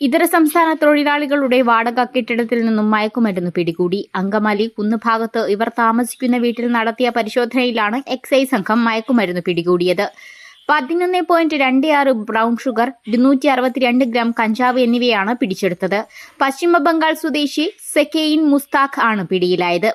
ഇതര സംസ്ഥാന തൊഴിലാളികളുടെ വാടക കെട്ടിടത്തിൽ നിന്നും മയക്കുമരുന്ന് പിടികൂടി. അങ്കമാലി കുന്നുഭാഗത്ത് ഇവർ താമസിക്കുന്ന വീട്ടിൽ നടത്തിയ പരിശോധനയിലാണ് എക്സൈസ് സംഘം മയക്കുമരുന്ന് പിടികൂടിയത്. പതിനൊന്ന് പോയിന്റ് രണ്ട് ആറ് ബ്രൗൺ ഷുഗർ ഇരുന്നൂറ്റി അറുപത്തിരണ്ട് ഗ്രാം കഞ്ചാവ് എന്നിവയാണ് പിടിച്ചെടുത്തത്. പശ്ചിമ ബംഗാൾ സ്വദേശി സെക്കെയിൻ മുസ്താഖ് ആണ് പിടിയിലായത്.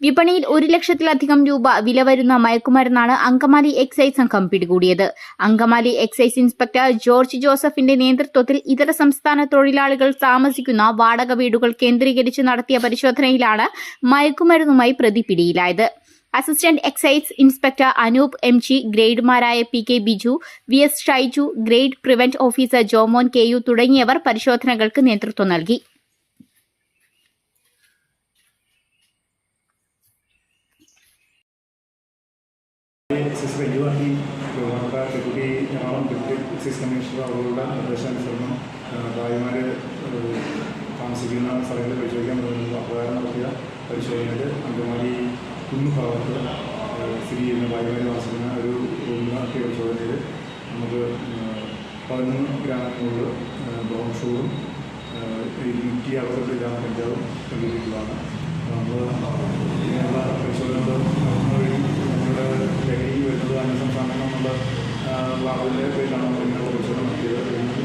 വിപണിയിൽ ഒരു ലക്ഷത്തിലധികം രൂപ വില വരുന്ന മയക്കുമരുന്നാണ് അങ്കമാലി എക്സൈസ് സംഘം പിടികൂടിയത്. അങ്കമാലി എക്സൈസ് ഇൻസ്പെക്ടർ ജോർജ് ജോസഫിന്റെ നേതൃത്വത്തിൽ ഇതര സംസ്ഥാന തൊഴിലാളികൾ താമസിക്കുന്ന വാടക വീടുകൾ കേന്ദ്രീകരിച്ച് നടത്തിയ പരിശോധനയിലാണ് മയക്കുമരുന്നുമായി പ്രതി പിടിയിലായത്. Assistant excise inspector Anoop M G ഗ്രേഡുമാരായ P K Biju V S Shaiju grade prevent officer Jomon K U തുടങ്ങിയവർ പരിശോധനകൾക്ക് നേതൃത്വം നൽകി. എക്സൈസ് വെല്ലുവാക്കി നമ്മുടെ deputy Ernakulam deputy excise commissioner അവരുടെ നിർദ്ദേശാനുസരണം ഭാര്യമാർ താമസിക്കുന്ന സ്ഥലങ്ങളിൽ പരിശോധിക്കാൻ തുടങ്ങുന്നു അപ്രകാരം നടത്തിയ പരിശോധനയിൽ അങ്കമാലി കുന്നു ഭാഗത്ത് സ്ഥിതി ചെയ്യുന്ന ഭാര്യമാർ താമസിക്കുന്ന ഒരു റൂമിൽ നടത്തിയ പരിശോധനയിൽ നമുക്ക് പതിനൊന്ന് ഗ്രാമങ്ങളിൽ ബ്രൗൺ ഷൂറും ഇരുന്നൂറ്റി അറുപത്തെട്ട് ഗ്രാമ കഞ്ചാവും എന്നുള്ള അതിന്റെ പേരിലാണ് നമ്മൾ പരിശോധന നടത്തിയത്